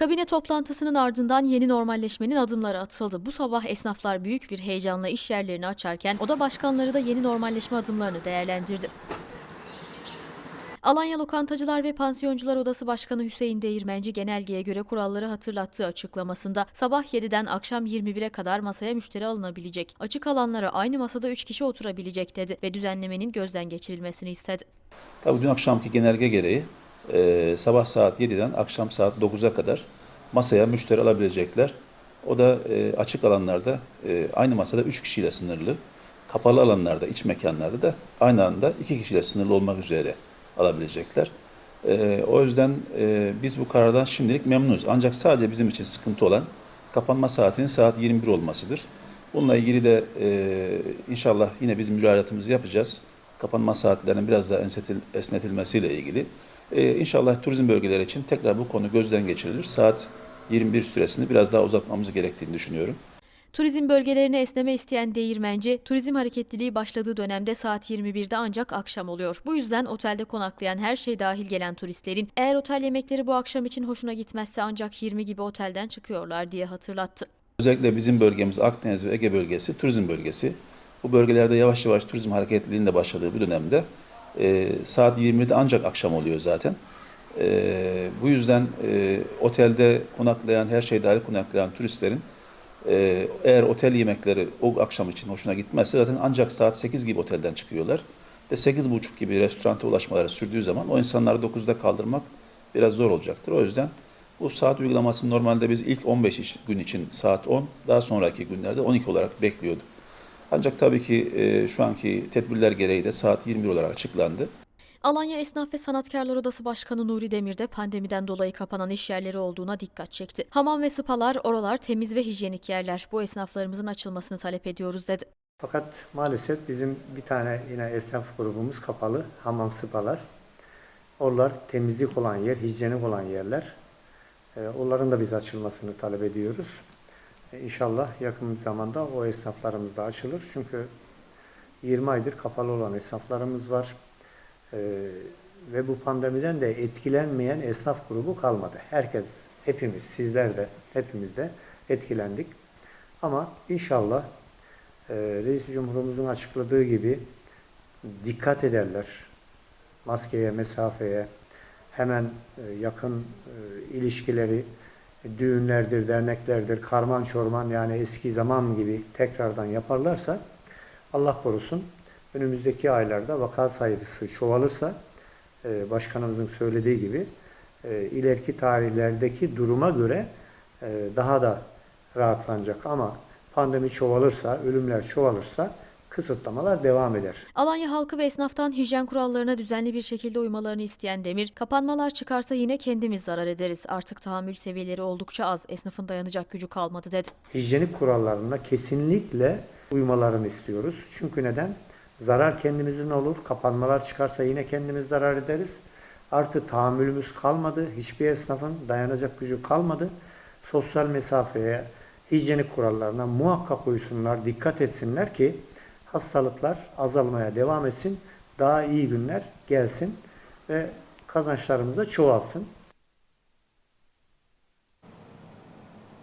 Kabine toplantısının ardından yeni normalleşmenin adımları atıldı. Bu sabah esnaflar büyük bir heyecanla iş yerlerini açarken oda başkanları da yeni normalleşme adımlarını değerlendirdi. Alanya Lokantacılar ve Pansiyoncular Odası Başkanı Hüseyin Değirmenci genelgeye göre kuralları hatırlattığı açıklamasında sabah 7'den akşam 21'e kadar masaya müşteri alınabilecek. Açık alanlara aynı masada 3 kişi oturabilecek dedi ve düzenlemenin gözden geçirilmesini istedi. Tabii dün akşamki genelge gereği e, sabah saat 7'den akşam saat 9'a kadar masaya müşteri alabilecekler. O da e, açık alanlarda e, aynı masada 3 kişiyle sınırlı. Kapalı alanlarda, iç mekanlarda da aynı anda 2 kişiyle sınırlı olmak üzere alabilecekler. E, o yüzden e, biz bu karardan şimdilik memnunuz. Ancak sadece bizim için sıkıntı olan kapanma saatinin saat 21 olmasıdır. Bununla ilgili de e, inşallah yine biz müracaatımızı yapacağız. Kapanma saatlerinin biraz daha esnetil- esnetilmesiyle ilgili. E, inşallah turizm bölgeleri için tekrar bu konu gözden geçirilir. Saat 21 süresini biraz daha uzatmamız gerektiğini düşünüyorum. Turizm bölgelerine esneme isteyen değirmenci, turizm hareketliliği başladığı dönemde saat 21'de ancak akşam oluyor. Bu yüzden otelde konaklayan her şey dahil gelen turistlerin eğer otel yemekleri bu akşam için hoşuna gitmezse ancak 20 gibi otelden çıkıyorlar diye hatırlattı. Özellikle bizim bölgemiz Akdeniz ve Ege bölgesi turizm bölgesi. Bu bölgelerde yavaş yavaş turizm hareketliliğinin de başladığı bu dönemde e, saat 20'de ancak akşam oluyor zaten. E, bu yüzden e, otelde konaklayan, her şey dahil konaklayan turistlerin e, eğer otel yemekleri o akşam için hoşuna gitmezse zaten ancak saat 8 gibi otelden çıkıyorlar. Ve 8.30 gibi restoranta ulaşmaları sürdüğü zaman o insanları 9'da kaldırmak biraz zor olacaktır. O yüzden bu saat uygulamasını normalde biz ilk 15 iş- gün için saat 10, daha sonraki günlerde 12 olarak bekliyorduk. Ancak tabii ki e, şu anki tedbirler gereği de saat 21 olarak açıklandı. Alanya Esnaf ve Sanatkarlar Odası Başkanı Nuri Demir de pandemiden dolayı kapanan iş yerleri olduğuna dikkat çekti. Hamam ve spalar, oralar temiz ve hijyenik yerler. Bu esnaflarımızın açılmasını talep ediyoruz dedi. Fakat maalesef bizim bir tane yine esnaf grubumuz kapalı, hamam spalar. Oralar temizlik olan yer, hijyenik olan yerler. Ee, onların da biz açılmasını talep ediyoruz. Ee, İnşallah yakın zamanda o esnaflarımız da açılır. Çünkü 20 aydır kapalı olan esnaflarımız var. Ee, ve bu pandemiden de etkilenmeyen esnaf grubu kalmadı. Herkes, hepimiz, sizler de, hepimiz de etkilendik. Ama inşallah e, Reis Cumhurumuzun açıkladığı gibi dikkat ederler. Maskeye, mesafeye, hemen e, yakın e, ilişkileri, düğünlerdir, derneklerdir, karman çorman yani eski zaman gibi tekrardan yaparlarsa Allah korusun önümüzdeki aylarda vaka sayısı çoğalırsa e, başkanımızın söylediği gibi e, ileriki tarihlerdeki duruma göre e, daha da rahatlanacak. Ama pandemi çoğalırsa, ölümler çoğalırsa kısıtlamalar devam eder. Alanya halkı ve esnaftan hijyen kurallarına düzenli bir şekilde uymalarını isteyen Demir, kapanmalar çıkarsa yine kendimiz zarar ederiz. Artık tahammül seviyeleri oldukça az, esnafın dayanacak gücü kalmadı dedi. Hijyenik kurallarına kesinlikle uymalarını istiyoruz. Çünkü neden? Zarar kendimizin olur. Kapanmalar çıkarsa yine kendimiz zarar ederiz. Artı tahammülümüz kalmadı. Hiçbir esnafın dayanacak gücü kalmadı. Sosyal mesafeye, hijyenik kurallarına muhakkak uysunlar, dikkat etsinler ki hastalıklar azalmaya devam etsin. Daha iyi günler gelsin ve kazançlarımız da çoğalsın.